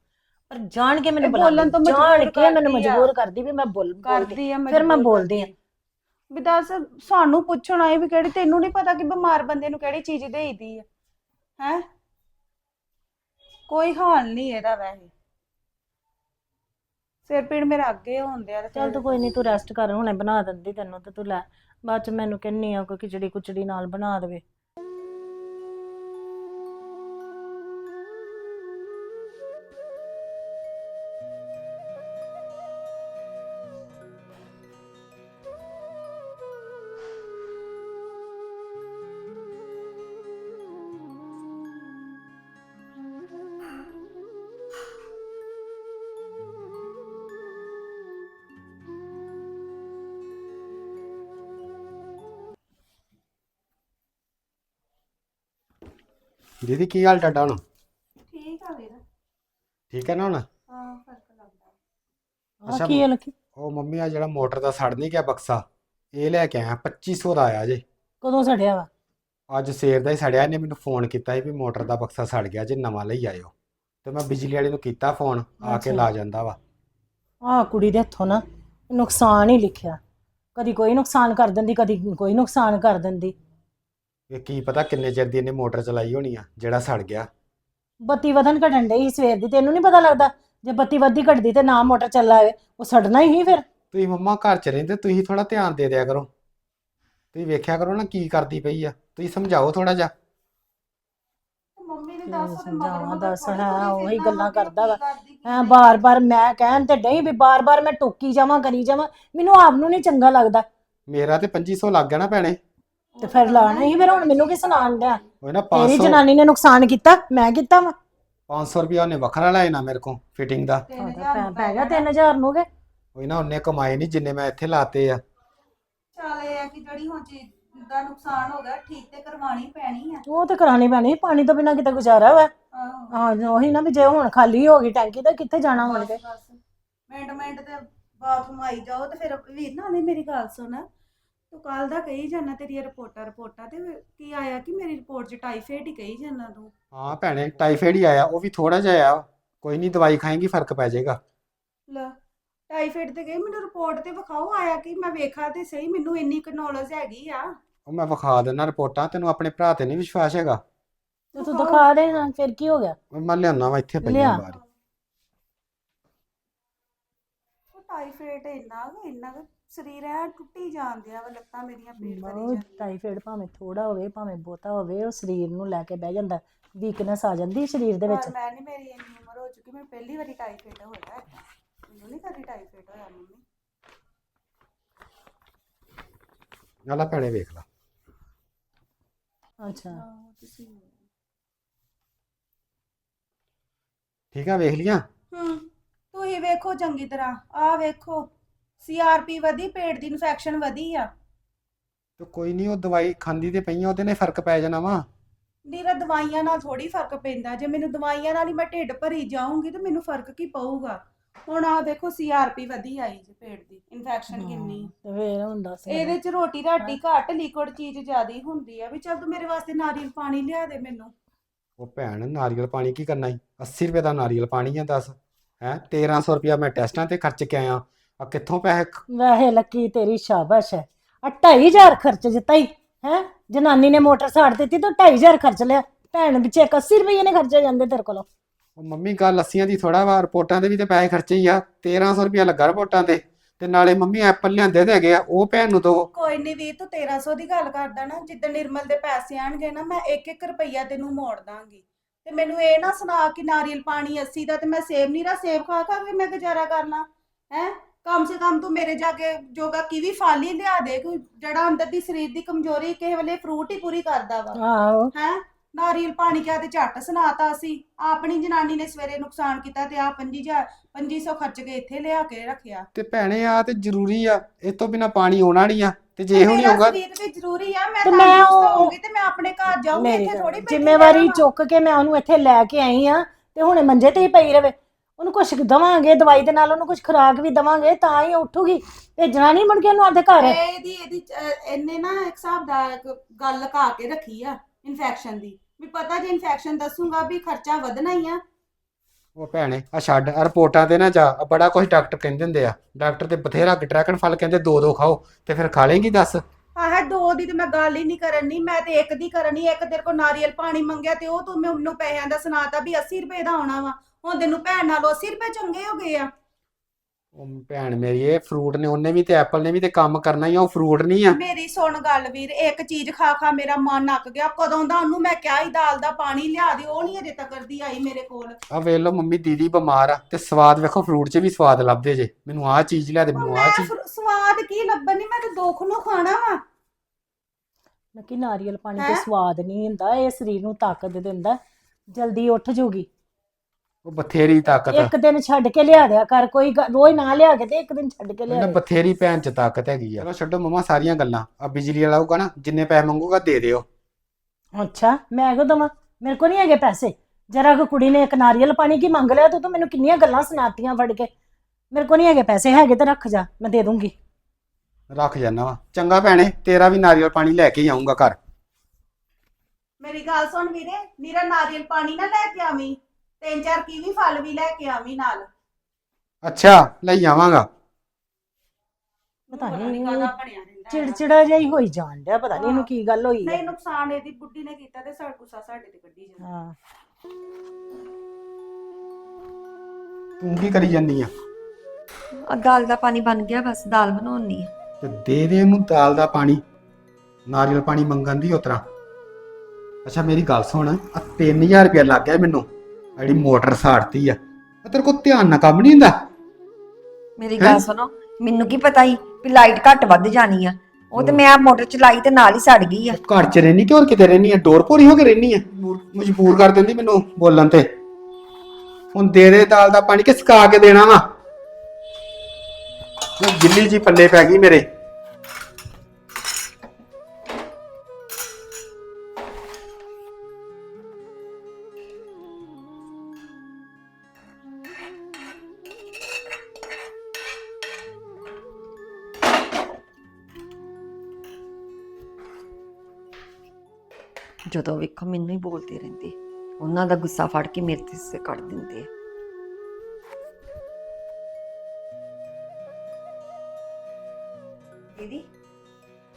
ਪਰ ਜਾਣ ਕੇ ਮੈਨੂੰ ਇਹ ਬੋਲਣ ਤੋਂ ਜਾਣ ਮਜਬੂਰ ਕੇ ਮੈਨੂੰ ਕਰਦੀ ਆ। ਮਜਬੂਰ ਕਰਦੀ ਵੀ ਮੈਂ ਬੋਲ ਕਰਦੀ ਆ ਫਿਰ ਮੈਂ ਬੋਲਦੀ ਆ। ਵੀ ਦੱਸ ਸਾਨੂੰ ਪੁੱਛਣ ਆਏ ਵੀ ਕਿਹੜੀ ਤੈਨੂੰ ਨਹੀਂ ਪਤਾ ਕਿ ਬਿਮਾਰ ਬੰਦੇ ਨੂੰ ਕਿਹੜੀ ਚੀਜ਼ ਦੇਈਦੀ ਹੈ ਹੈ? ਕੋਈ ਹਾਲ ਨਹੀਂ ਇਹਦਾ ਵੈਸੇ। ਸਿਰ ਪੀੜ ਮੇਰਾ ਅੱਗੇ ਹੁੰਦੇ ਆ ਤੇ ਚੱਲ ਤੂੰ ਕੋਈ ਨਹੀਂ ਤੂੰ ਰੈਸਟ ਕਰ ਹੁਣੇ ਬਣਾ ਦਿੰਦੀ ਤੈਨੂੰ ਤੇ ਤੂੰ ਲੈ। ਬਾਅਦ ਚ ਮੈਨੂੰ ਕਹਿੰਨੀ ਆ ਕੋਈ ਖਿਚੜੀ ਕੁਚੜੀ ਨਾਲ ਬਣਾ ਦੇਵੇ। ਦੀਦੀ ਕੀ ਹਾਲ ਤੁਹਾਡਾ ਹੁਣ? ਠੀਕ ਆ ਵੀਰ। ਠੀਕ ਹੈ ਨਾ ਹੁਣ? ਹਾਂ ਫ਼ਰਕ ਲੱਗਦਾ। ਆ ਅੱਛਾ, ਕੀ ਹੈ ਲੱਕੀ? ਉਹ ਮੰਮੀ ਆ ਜਿਹੜਾ ਮੋਟਰ ਦਾ ਸੜ ਨਹੀਂ ਗਿਆ ਬਕਸਾ ਇਹ ਲੈ ਕੇ ਆਇਆ 2500 ਦਾ ਆਇਆ ਜੇ। ਕਦੋਂ ਸੜਿਆ ਵਾ? ਅੱਜ ਸਵੇਰ ਦਾ ਹੀ ਸੜਿਆ ਇਹਨੇ ਮੈਨੂੰ ਫੋਨ ਕੀਤਾ ਸੀ ਵੀ ਮੋਟਰ ਦਾ ਬਕਸਾ ਸੜ ਗਿਆ ਜੇ ਨਵਾਂ ਲਈ ਆਇਓ। ਤੇ ਮੈਂ ਬਿਜਲੀ ਵਾਲੇ ਨੂੰ ਕੀਤਾ ਫੋਨ ਆ ਕੇ ਅੱਛਾ। ਲਾ ਜਾਂਦਾ ਵਾ। ਆ ਕੁੜੀ ਦੇ ਹੱਥੋਂ ਨਾ ਨੁਕਸਾਨ ਹੀ ਲਿਖਿਆ। ਕਦੀ ਕੋਈ ਨੁਕਸਾਨ ਕਰ ਦਿੰਦੀ ਕਦੀ ਕੋਈ ਨੁਕਸਾਨ ਕਰ ਦਿੰਦੀ। ਇਹ ਕੀ ਪਤਾ ਕਿੰਨੇ ਚਿਰ ਦੀ ਇਹਨੇ ਮੋਟਰ ਚਲਾਈ ਹੋਣੀ ਆ ਜਿਹੜਾ ਸੜ ਗਿਆ। ਬੱਤੀ ਵਧਣ ਘਟਣ ਡਈ ਸੀ ਸਵੇਰ ਦੀ ਤੈਨੂੰ ਨਹੀਂ ਪਤਾ ਲੱਗਦਾ? ਜੇ ਬੱਤੀ ਵੱਧਦੀ ਘਟਦੀ ਤੇ ਨਾ ਮੋਟਰ ਚੱਲਾਵੇ ਉਹ ਸੜਨਾ ਹੀ ਫਿਰ। ਤੁਸੀਂ ਮੰਮਾ ਘਰ ਚ ਰਹਿੰਦੇ ਤੁਸੀਂ ਥੋੜਾ ਧਿਆਨ ਦੇ ਦਿਆ ਕਰੋ। ਤੁਸੀਂ ਵੇਖਿਆ ਕਰੋ ਨਾ ਕੀ ਕਰਦੀ ਪਈ ਆ ਤੁਸੀਂ ਸਮਝਾਓ ਥੋੜਾ ਜਿਹਾ। ਨਹੀਂ ਦੱਸ ਤੇ ਮਗਰ ਸਮਝਾਵਾਂ ਮਗਰ ਦੱਸ ਥੋੜ੍ਹੀ ਹਾਂ ਥੋੜ੍ਹੀ ਉਹੀ ਫਿਰਨਾ ਗੱਲਾਂ ਕਰਦਾ ਵਾ। ਕਰਦੀ, ਕੀ ਬਾਰ-ਬਾਰ ਮੈਂ ਕਹਿਣ ਤੇ ਡਈ ਵੀ ਬਾਰ-ਬਾਰ ਮੈਂ ਟੋਕੀ ਜਾਵਾਂ ਕਰੀ ਜਾਵਾਂ ਮੈਨੂੰ ਆਪ ਨੂੰ ਨਹੀਂ ਚੰਗਾ ਲੱਗਦਾ। ਮੇਰਾ ਤੇ 2500 ਲੱਗ ਗਿਆ ਨਾ ਭੈਣੇ। ਤੇ ਫਿਰ ਲਾਣਾ ਹੀ ਫਿਰ ਹੁਣ ਮੈਨੂੰ ਕੀ ਸੁਣਾਉਣ ਡਿਆ ਉਹ ਨਾ ਤੇਰੀ 500 ਜਨਾਨੀ ਨੇ ਨੁਕਸਾਨ ਕੀਤਾ ਮੈਂ ਕੀਤਾ ਵਾ? 500 ਰੁਪਿਆ ਉਹਨੇ ਵੱਖਰਾ ਲੈ ਨਾ ਮੇਰੇ ਕੋਲ ਫਿਟਿੰਗ ਦਾ। ਪੈ ਗਿਆ ਜਾਣਾ। 3000 ਨੂੰ ਕੇ? ਉਹ ਨਾ ਉਹਨੇ ਕਮਾਏ ਨਹੀਂ ਜਿੰਨੇ ਮੈਂ ਇੱਥੇ ਲਾਤੇ ਆ। ਚੱਲ ਆ ਕਿ ਜਿਹੜੀ ਹੁਣ ਚੀਜ਼ ਦਾ ਨੁਕਸਾਨ ਹੋ ਗਿਆ ਠੀਕ ਤੇ ਕਰਵਾਉਣੀ ਪੈਣੀ ਆ। ਉਹ ਤੇ ਕਰਾਣੀ ਪੈਣੀ ਪਾਣੀ ਤੋਂ ਬਿਨਾ ਕਿਤੇ ਗੁਜ਼ਾਰਾ ਵਾ। ਆਹੋ। ਹਾਂ ਉਹੀ ਨਾ ਵੀ ਜੇ ਹੁਣ ਖਾਲੀ ਹੋ ਗਈ ਟੈਂਕੀ ਤਾਂ ਕਿੱਥੇ ਜਾਣਾ ਹੁਣ ਕੇ ਬਸ ਬਸ। ਮਿੰਟ ਮਿੰਟ ਤੇ ਬਾਥਰੂਮ ਆਈ ਜਾਓ ਤੇ ਫਿਰ ਵੀਰ ਨਾ ਨੇ ਮੇਰੀ ਗੱਲ ਸੁਣ। ਤੂੰ ਕੱਲ ਦਾ ਕਹੀ ਜਾਣਾ ਤੇਰੀ ਰਿਪੋਰਟਾਂ ਰਿਪੋਰਟਾਂ ਤੇ ਕੀ ਆਇਆ ਕਿ ਮੇਰੀ ਰਿਪੋਰਟ 'ਚ ਟਾਈਫਾਈਡ ਹੀ ਕਹੀ ਜਾਣਾ ਤੂੰ? ਹਾਂ ਭੈਣੇ ਟਾਈਫਾਇਡ ਹੀ ਆਇਆ ਉਹ ਵੀ ਥੋੜਾ ਜਿਹਾ ਆ। ਕੋਈ ਨਹੀਂ ਦਵਾਈ ਖਾਏਂਗੀ ਫ਼ਰਕ ਪੈ ਜਾਏਗਾ। ਲੈ ਟਾਈਫਾਈਡ ਤੇ ਗਈ ਮੈਨੂੰ ਰਿਪੋਰਟ ਤੇ ਵਿਖਾਓ ਆਇਆ ਕਿ ਮੈਂ ਵੇਖਾ ਤੇ ਸਹੀ ਮੈਨੂੰ ਇੰਨੀ ਕੁ ਨੌਲੇਜ ਹੈਗੀ ਆ। ਉਹ ਮੈਂ ਵਿਖਾ ਦਿੰਦਾ ਰਿਪੋਰਟਾਂ ਤੈਨੂੰ ਆਪਣੇ ਭਰਾ ਤੇ ਨਹੀਂ ਵਿਸ਼ਵਾਸ ਹੈਗਾ। ਤੇ ਤੂੰ ਦਿਖਾ ਦੇ ਹਾਂ ਫਿਰ ਕੀ ਹੋ ਗਿਆ? ਮੈਂ ਲਿਆਉਣਾ ਵਾ ਇੱਥੇ ਪਈਆਂ ਲਿਆ। ਬਾਹਰ ਉਹ ਟਾਈਫਾਈਡ ਇੰਨਾ ਕੁ ਇੰਨਾ ਕੁ। ਸਰੀਰ ਐ ਟੁੱਟੀ ਜਾਂਦਿਆ ਵਾ ਲੱਤਾਂ ਮੇਰੀਆਂ ਪੀੜ ਕਰੀ ਬਹੁਤ ਟਾਈਫਾਇਡ ਭਾਵੇਂ ਥੋੜਾ ਹੋਵੇ ਭਾਵੇਂ ਬਹੁਤਾ ਹੋਵੇ ਉਹ ਸਰੀਰ ਨੂੰ ਲੈ ਕੇ ਬਹਿ ਜਾਂਦਾ। ਵੀਕਨੈਸ ਆ ਜਾਂਦੀ ਹੈ ਸਰੀਰ ਦੇ ਵਿੱਚ। ਪਰ ਮੈਂ ਨਹੀਂ ਮੇਰੀ ਇੰਨੀ ਉਮਰ ਹੋ ਚੁੱਕੀ ਮੈਂ ਪਹਿਲੀ ਵਾਰੀ ਟਾਈਫਾਈਡ ਹੋਇਆ ਏਦਾਂ। ਮੈਨੂੰ ਨਹੀਂ ਕਦੀ ਟਾਈਫਾਈਡ ਹੋਇਆ ਮੰਮੀ। ਨਾਲਾ ਭੈਣੇ ਵੇਖ ਲਾ। ਅੱਛਾ। ਆਹੋ, ਤੁਸੀਂ ਠੀਕ ਆ ਵੇਖ ਲੀਆਂ? ਹੂੰ ਤੁਸੀਂ ਵੇਖੋ ਚੰਗੀ ਤਰ੍ਹਾਂ। ਆਹ ਵੇਖੋ। ਸੀਆਰਪੀ ਵਧੀ ਪੇਟ ਦੀ ਇਨਫੈਕਸ਼ਨ ਵਧੀ ਆ। ਤੇ ਕੋਈ ਨਹੀਂ ਉਹ ਦਵਾਈ ਖਾਂਦੀ ਤੇ ਪਈਆਂ ਉਹਦੇ ਨੇ ਫ਼ਰਕ ਪੈ ਜਾਣਾ ਵਾ। ਨੀਰਾ ਦਵਾਈਆਂ ਨਾਲ ਥੋੜੀ ਫ਼ਰਕ ਪੈਂਦਾ। ਜੇ ਮੈਨੂੰ ਦਵਾਈਆਂ ਨਾਲ ਹੀ ਮੈਂ ਢਿੱਡ ਭਰੀ ਜਾਊਂਗੀ ਤੇ ਮੈਨੂੰ ਫ਼ਰਕ ਕੀ ਪਊਗਾ? ਹੁਣ ਆਹ ਦੇਖੋ ਸੀਆਰਪੀ ਵਧੀ ਆਈ ਜੀ ਪੇਟ ਦੀ ਇਨਫੈਕਸ਼ਨ ਕਿੰਨੀ ਤੇ ਫੇਰ ਹੁਣ ਦੱਸ ਇਹਦੇ ਚ ਰੋਟੀ ਰਾਟੀ ਘੱਟ ਲਿਕੁਇਡ ਚੀਜ਼ ਜ਼ਿਆਦੀ ਹੁੰਦੀ ਆ ਵੀ ਚੱਲ ਤੂੰ ਮੇਰੇ ਵਾਸਤੇ ਨਾਰੀਅਲ ਪਾਣੀ ਲਿਆ ਦੇ ਮੈਨੂੰ। ਉਹ ਭੈਣ ਨਾਰੀਅਲ ਪਾਣੀ ਕੀ ਕਰਨਾ ਈ 80 ਰੁਪਏ ਦਾ ਨਾਰੀਅਲ ਪਾਣੀ ਆ ਦੱਸ। ਹੈ 1300 ਰੁਪਿਆ ਮੈਂ ਟੈਸਟਾਂ ਤੇ ਖਰਚ ਕੇ ਆਇਆ। ਆ ਕਿੱਥੋਂ ਪੈਸੇ ਖ- ਵੈਸੇ ਲੱਕੀ ਤੇਰੀ ਸ਼ਾਬਾਸ਼ ਹੈ। ਆ 2500 ਖਰਚ ਦਿੱਤਾ ਹੀ ਹੈ? ਜਨਾਨੀ ਨੇ ਮੋਟਰ ਸਾੜ ਦਿੱਤੀ ਤਾਂ 2500 ਖਰਚ ਲਿਆ। ਭੈਣ ਵਿੱਚ 80 ਰੁਪਏ ਨੇ ਖਰਚੇ ਜਾਂਦੇ ਤੇਰੇ ਕੋਲੋਂ। ਉਹ ਮੰਮੀ ਗੱਲ ਲੱਸੀਆਂ ਦੀ ਥੋੜਾ ਵਾ ਰਿਪੋਰਟਾਂ ਦੇ ਵੀ ਤੇ ਪੈਸੇ ਖਰਚੇ ਹੀ ਆ 1300 ਰੁਪਿਆ ਲੱਗਾ ਰਿਪੋਰਟਾਂ ਤੇ। ਤੇ ਨਾਲੇ ਮੰਮੀ ਐਪਲ ਲਿਆਂਦੇ ਤੇ ਹੈਗੇ ਆ ਉਹ ਭੈਣ ਨੂੰ ਦੋ। ਕੋਈ ਨਹੀਂ ਵੀਰ ਤੂੰ 1300 ਦੀ ਗੱਲ ਕਰਦਾ ਨਾ ਜਿੱਦਣ ਨਿਰਮਲ ਦੇ ਪੈਸੇ ਆਣਗੇ ਨਾ ਮੈਂ 1-1 ਰੁਪਈਆ ਤੈਨੂੰ ਮੋੜ ਦਾਂਗੀ। ਤੇ ਮੈਨੂੰ ਇਹ ਨਾ ਸੁਣਾ ਕਿ ਨਾਰੀਅਲ ਪਾਣੀ 80 ਦਾ ਤੇ ਮੈਂ ਸੇਬ ਨੀਰਾ ਸੇਬ ਖਾ ਖਾ ਕੇ ਮੈਂ ਗੁਜ਼ਾਰਾ ਕਰਨਾ ਹੈ? ਕਮ ਸੇ ਕਮ ਤੂੰ ਮੇਰੇ ਜਾ ਕੇ ਜੋਗਾ ਕੀਵੀ ਫਲ ਹੀ ਲਿਆ ਦੇ ਕੋਈ ਜਿਹੜਾ ਅੰਦਰ ਦੀ ਸਰੀਰ ਦੀ ਕਮਜ਼ੋਰੀ ਕਿਸੇ ਵੇਲੇ ਫਰੂਟ ਹੀ ਪੂਰੀ ਕਰਦਾ ਵਾ। ਆਹੋ। ਹੈ? ਨਾਰੀਅਲ ਪਾਣੀ ਕਿਹਾ ਤੇ ਝੱਟ ਸੁਣਾਤਾ ਅਸੀਂ ਆਪਣੀ ਜਨਾਨੀ ਨੇ ਸਵੇਰੇ ਨੁਕਸਾਨ ਕੀਤਾ ਤੇ ਆ 5000 2500 ਖਰਚ ਕੇ ਇੱਥੇ ਲਿਆ ਕੇ ਰੱਖਿਆ। ਤੇ ਭੈਣੇ ਆ ਤੇ ਜ਼ਰੂਰੀ ਆ ਇਹ ਤੋਂ ਬਿਨਾ ਪਾਣੀ ਆਉਣਾ ਨਹੀਂ ਆ ਤੇ ਜੇ ਹੁਣ ਮੇਰਾ ਹੋਊਗਾ ਸਰੀਰ ਵੀ ਜ਼ਰੂਰੀ ਆ ਮੈਂ ਤੇ ਤਾਂ ਮੈਂ ਉਹ- ਹੋਊਗੀ ਤੇ ਮੈਂ ਆਪਣੇ ਘਰ ਜਾਊਂਗੀ ਮੇਰੀ ਇੱਥੇ ਗੱਲ, ਥੋੜੀ ਜ਼ਿੰਮੇਵਾਰੀ ਚੁੱਕ ਕੇ ਮੈਂ ਉਹਨੂੰ ਇੱਥੇ ਲੈ ਕੇ ਆਈ ਆ ਤੇ ਹੁਣੇ ਮੰਜੇ ਤੇ ਹੀ ਪਈ ਰਵੇ। ਉਹਨੂੰ ਕੁਝ ਦਵਾਂਗੇ ਦਵਾਈ ਦੇ ਨਾਲ ਉਹਨੂੰ ਕੁਝ ਖੁਰਾਕ ਵੀ ਦਵਾਂਗੇ ਤਾਂ ਹੀ ਉੱਠੂਗੀ। ਭੇਜਣਾ ਨਹੀਂ ਮੁੜ ਕੇ ਉਹਨੂੰ ਆਪਦੇ ਘਰ। ਇਹਦੀ ਇਹਦੀ ਅਹ, ਇਹਨੇ ਨਾ ਇੱਕ ਹਿਸਾਬ ਦਾ ਇੱਕ ਗੱਲ ਲਗਾ ਕੇ ਰੱਖੀ ਆ ਇਨਫੈਕਸ਼ਨ ਦੀ। ਵੀ ਪਤਾ ਜੇ ਇਨਫੈਕਸ਼ਨ ਦੱਸੂਗਾ ਵੀ ਖਰਚਾ ਵਧਣਾ ਹੀ ਆ। ਉਹ ਭੈਣੇ ਆ ਛੱਡ ਆ ਰਿਪੋਰਟਾਂ ਤੇ ਨਾ ਜਾ ਆ ਬੜਾ ਕੁਝ ਡਾਕਟਰ ਕਹਿੰਦੇ ਹੁੰਦੇ ਆ। ਡਾਕਟਰ ਤੇ ਬਥੇਰਾ ਡਰੈਗਨ ਫਲ ਕਹਿੰਦੇ ਦੋ ਦੋ ਖਾਓ ਤੇ ਫਿਰ ਖਾ ਲੇਂਗੀ ਦੱਸ? ਆਹ ਦੋ ਦੀ ਤੇ ਮੈਂ ਗੱਲ ਹੀ ਨਹੀਂ ਕਰਨੀ ਮੈਂ ਤੇ ਇੱਕ ਦੀ ਕਰਨੀ ਇੱਕ ਤੇਰੇ ਕੋ ਨਾਰੀਅਲ ਪਾਣੀ ਮੰਗਿਆ ਤੇ ਉਹ ਤੂੰ ਮੈਨੂੰ ਪੈਸਿਆਂ ਦਾ ਸੁਣਾਤਾ ਵੀ 80 ਰੁਪਏ ਦਾ ਆਉਣਾ ਵਾ। ਹੁਣ ਤੈਨੂੰ ਭੈਣ ਨਾਲੋਂ 80 ਰੁਪਏ ਚੰਗੇ ਹੋ ਗਏ ਆ। ਉਹ ਭੈਣ ਮੇਰੀ ਇਹ ਫਰੂਟ ਨੇ ਉਹਨੇ ਵੀ ਤੇ ਐਪਲ ਨੇ ਵੀ ਤੇ ਕੰਮ ਕਰਨਾ ਹੀ ਆ ਉਹ ਫਰੂਟ ਨਹੀਂ ਆ। ਮੇਰੀ ਸੁਣ ਗੱਲ ਵੀਰ ਇੱਕ ਚੀਜ਼ ਖਾ ਖਾ ਮੇਰਾ ਮਨ ਅੱਕ ਗਿਆ। ਕਦੋਂ ਦਾ ਉਹਨੂੰ ਮੈਂ ਕਿਹਾ ਹੀ ਦਾਲ ਦਾ ਪਾਣੀ ਲਿਆ ਦੇ ਉਹ ਨਹੀਂ ਅਜੇ ਤੱਕ ਦੀ ਆਈ ਮੇਰੇ ਕੋਲ। ਆ ਵੇਖ ਲਓ ਮੰਮੀ ਦੀਦੀ ਬਿਮਾਰ ਆ ਤੇ ਸਵਾਦ ਵੇਖੋ ਫਰੂਟ 'ਚ ਵੀ ਸਵਾਦ ਲੱਭਦੇ ਜੇ। ਮੈਨੂੰ ਆਹ ਚੀਜ਼ ਲਿਆ ਦੇ ਮੈਨੂੰ ਮੈਂ ਆਹ ਚੀਜ਼ ਫਿਰ ਸਵਾਦ ਕੀ ਲੱਭਣੀ ਮੈਂ ਤੇ ਦੁੱਖ ਨੂੰ ਖਾਣਾ ਵਾ। ਕਿ ਨਾਰੀਅਲ ਪਾਣੀ ਹੈਂ? ਤੇ ਸਵਾਦ ਨਹੀਂ ਹੁੰਦਾ ਇਹ ਸਰੀਰ ਨੂੰ ਤਾਕਤ ਦਿੰਦਾ। ਜਲਦੀ ਉੱਠ ਜੂਗੀ। ਉਹ ਬਥੇਰੀ ਤਾਕਤ ਆ। ਇੱਕ ਦਿਨ ਛੱਡ ਕੇ ਲਿਆ ਦਿਆ ਕਰ ਕੋਈ ਗ- ਰੋਜ਼ ਨਾ ਲਿਆ ਕੇ ਤੇ ਇੱਕ ਦਿਨ ਛੱਡ ਕੇ ਲਿਆ ਇਹਨਾਂ ਦੇ। ਬਥੇਰੀ ਭੈਣ 'ਚ ਤਾਕਤ ਹੈਗੀ ਆ। ਚਲੋ ਛੱਡੋ ਮਮਾ ਸਾਰੀਆਂ ਗੱਲਾਂ। ਆ ਬਿਜਲੀ ਵਾਲਾ ਆਊਗਾ ਨਾ ਜਿੰਨੇ ਪੈਸੇ ਮੰਗੂਗਾ ਦੇ ਦਿਓ। ਅੱਛਾ ਮੈਂ ਕਿਉਂ ਦਵਾਂ? ਮੇਰੇ ਕੋਲ ਨਹੀਂ ਹੈਗੇ ਪੈਸੇ। ਜਰਾ ਕੋ ਕੁੜੀ ਨੇ ਇੱਕ ਨਾਰੀਅਲ ਪਾਣੀ ਕੀ ਮੰਗ ਲਿਆ ਤੂੰ ਤਾਂ ਮੈਨੂੰ ਕਿੰਨੀਆਂ ਗੱਲਾਂ ਸੁਣਾਤੀਆਂ ਫੜ ਕੇ। ਮੇਰੇ ਕੋਲ ਨਹੀਂ ਹੈਗੇ ਪੈਸੇ ਹੈਗੇ ਤੇ ਰੱਖ ਜਾ ਮੈਂ ਦੇ ਦੂੰਗੀ। ਰੱਖ ਜਾਣਾ ਵਾ। ਚੰਗਾ ਭੈਣੇ ਤੇਰਾ ਵੀ ਨਾਰੀਅਲ ਪਾਣੀ ਲੈ ਕੇ ਹੀ ਆਉਂਗਾ ਘਰ। ਮੇਰੀ ਗੱਲ ਸੁਣ ਵੀਰੇ ਨੀਰਾ ਨਾਰੀਅਲ ਪਾਣੀ ਨਾ ਲੈ ਕੇ ਆਵੀਂ। ਤਿੰਨ ਚਾਰ ਕੀਵੀ ਫਲ ਵੀ ਲੈ ਕੇ ਆਵੀਂ ਨਾਲ। ਅੱਛਾ ਲਈ ਆਵਾਂਗਾ। ਪਤਾ ਨਹੀਂ ਕਾਹਦਾ ਬਣਿਆ ਰਹਿੰਦਾ ਹੈਗਾ। ਚਿੜਚਿੜਾ ਜਿਹਾ ਹੀ ਹੋਈ ਜਾਣ ਡਿਆ ਪਤਾ ਨਹੀਂ ਇਹਨੂੰ। ਕੀ ਗੱਲ ਹੋਈ ਹੈ। ਨਹੀਂ ਨੁਕਸਾਨ ਇਹਦੀ ਬੁੱਢੀ ਨੇ ਕੀਤਾ ਤੇ ਸਾਡਾ ਗੁੱਸਾ ਸਾਡੇ ਤੇ ਕੱਢੀ ਜਾਂਦਾ। ਹਾਂ। ਤੂੰ ਕੀ ਕਰੀ ਜੰਨੀ ਆ? ਆ ਦਾਲ ਦਾ ਪਾਣੀ ਬਣ ਗਿਆ ਬਸ ਦਾਲ ਬਣਾਉਣੀ ਆ। ਤੇ ਦੇ ਦੇ ਉਹਨੂੰ ਦਾਲ ਦਾ ਪਾਣੀ। ਨਾਰੀਅਲ ਪਾਣੀ ਮੰਗਣ ਦੀ ਉਤਰਾ। ਅੱਛਾ ਮੇਰੀ ਗੱਲ ਸੁਣ ਆ 3000 ਰੁਪਇਆ ਲੱਗ ਗਿਆ ਮੈਨੂੰ। ਜਿਹੜੀ ਮੋਟਰ ਸਾੜਤੀ ਆ ਆ ਤੇਰੇ ਕੋਲ ਧਿਆਨ ਨਾਲ ਕੰਮ ਨਹੀਂ ਹੁੰਦਾ? ਮੇਰੀ ਹੈਂ? ਗੱਲ ਸੁਣੋ ਮੈਨੂੰ ਕੀ ਪਤਾ ਸੀ ਵੀ ਲਾਈਟ ਘੱਟ ਵੱਧ ਜਾਣੀ ਆ। ਉਹ ਤੇ ਮੈਂ ਮੋਟਰ ਚਲਾਈ ਤੇ ਨਾਲ ਹੀ ਸੜ ਗਈ ਆ। ਘਰ 'ਚ ਰਹਿਨੀ ਕਿ ਹੋਰ ਕਿਤੇ ਰਹਿਨੀ ਆ? ਡੋਰ ਪੂਰੀ ਹੋ ਕੇ ਰਹਿਨੀ ਆ? ਮਜਬੂਰ ਕਰ ਦਿੰਦੀ ਮੈਨੂੰ ਬੋਲਣ ਤੇ। ਹੁਣ ਦੇ ਦੇ ਦਾਲ ਦਾ ਪਾਣੀ ਕਿ ਸਕਾ ਕੇ ਦੇਣਾ ਵਾ? ਗਿੱਲੀ ਜੀ ਪੱਲੇ ਪੈ ਗਈ ਮੇਰੇ। ਜਦੋਂ ਵੇਖੋ ਮੈਨੂੰ ਹੀ ਬੋਲਦੇ ਰਹਿੰਦੇ। ਉਹਨਾਂ ਦਾ ਗੁੱਸਾ ਫੜ ਕੇ ਮੇਰੇ ਤੇ ਸੇ ਕੱਢ ਦਿੰਦੇ ਆ। ਦੀਦੀ?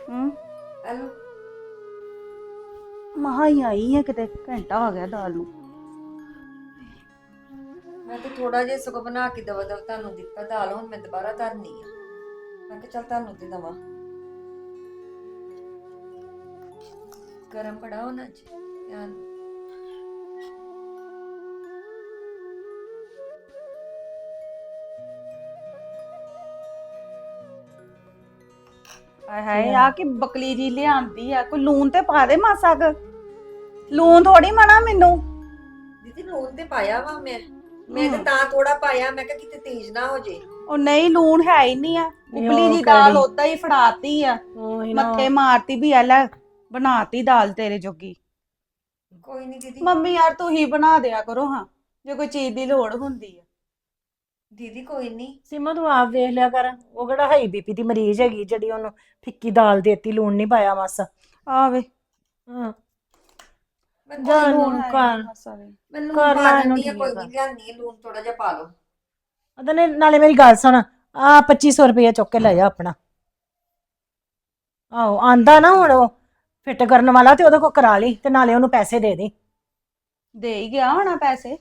ਹੂੰ? ਹੈਲੋ? ਮਹਾ ਹੀ ਆਈ ਹੈ ਕਿਤੇ ਘੰਟਾ ਹੋ ਗਿਆ ਦਾਲ ਨੂੰ। ਮੈਂ ਤਾਂ ਥੋੜਾ ਜਿਹਾ ਸਗੋਂ ਬਣਾ ਕੇ ਦਵਾ ਦਵ ਤੁਹਾਨੂੰ ਦਿੱਤਾ ਦਾਲ ਹੁਣ ਮੈਂ ਦੁਬਾਰਾ ਧਰਨੀ ਆ। ਮੈਂ ਕਿਹਾ ਚੱਲ ਤੁਹਾਨੂੰ ਤੇ ਦਵਾ। ਹੋਣਾ ਜੀ ਧਿਆਨ ਨਾਲ। ਹਾਏ ਆ ਕਿ ਬਕਲੀ ਜੀ ਲਿਆਂਦੀ ਆ ਕੋਈ ਲੂਣ ਤੇ ਪਾ ਦੇ ਮਾਸਾ ਕੁ। ਲੂਣ ਥੋੜੀ ਮਨਾ ਮੈਨੂੰ। ਦੀਦੀ ਲੂਣ ਤੇ ਪਾਇਆ ਵਾ ਮੈਂ। ਮੈਂ ਤੇ ਤਾਂ ਥੋੜਾ ਪਾਇਆ ਮੈਂ ਕਿਹਾ ਕਿਤੇ ਤੇਜ਼ ਨਾ ਹੋ ਜੇ। ਉਹ ਨਹੀਂ ਲੂਣ ਹੈ ਹੀ ਨਹੀਂ ਆ। ਉਬਲੀ ਜੀ ਦਾਲ? ਉਦਾਂ ਹੀ ਫੜਾਤੀ ਆ। ਮੱਥੇ ਮਾਰਤੀ ਵੀ ਐ ਲੈ। ਬਣਾਤੀ ਦਾਲ ਤੇਰੇ ਜੋਗੀ। ਕੋਈ ਨਹੀਂ ਦੀਦੀ। ਮੰਮੀ ਯਾਰ ਤੂੰ ਹੀ ਬਣਾ ਦਿਆ ਕਰੋ ਹਾਂ ਜੇ ਕੋਈ ਚੀਜ਼ ਦੀ ਲੋੜ ਹੁੰਦੀ ਆ। ਦੀਦੀ ਕੋਈ ਨਹੀਂ ਸੀਮਾ ਤੂੰ ਆਪ ਵੇਖ ਲਿਆ ਕਰ ਉਹ ਕਿਹੜਾ ਹਾਈ ਬੀਪੀ ਦੀ ਮਰੀਜ਼ ਹੈਗੀ ਜਿਹੜੀ ਉਹਨੂੰ ਫਿੱਕੀ ਦਾਲ ਦੇਤੀ ਲੂਣ ਨਹੀਂ ਪਾਇਆ ਮਾਸਾ। ਆਵੇ ਹਾਂ। ਮੈਂ ਜਾ ਕੋਈ ਲੂਣ ਲੂਣ ਘਰ ਮੈਂ ਲੂਣ ਕਰ ਪਾ ਲੈ ਇਹਨੂੰ ਦਿੰਦੀ ਆ ਠੀਕ ਕੋਈ ਆ। ਨਹੀਂ ਲਿਆਂਦੀ ਆ ਲੂਣ ਥੋੜਾ ਜਿਹਾ ਪਾ ਲਓ। ਉਹਦੇ ਨਾਲੇ ਮੇਰੀ ਗੱਲ ਸੁਣ ਆ 2500 ਰੁਪਏ ਚੁੱਕ ਕੇ ਲੈ ਜਾ ਆਪਣਾ। ਆਹੋ ਆਂਦਾ ਨਾ ਹੁਣ ਉਹ। ਫਿੱਟ ਕਰਨ ਵਾਲਾ ਤੇ ਉਹਦੇ ਕੋਲ ਕਰਾ ਲਈ ਤੇ ਨਾਲੇ ਉਹਨੂੰ ਪੈਸੇ ਦੇ ਦੇ। ਦੇ ਹੀ ਗਿਆ ਹੋਣਾ ਪੈਸੇ।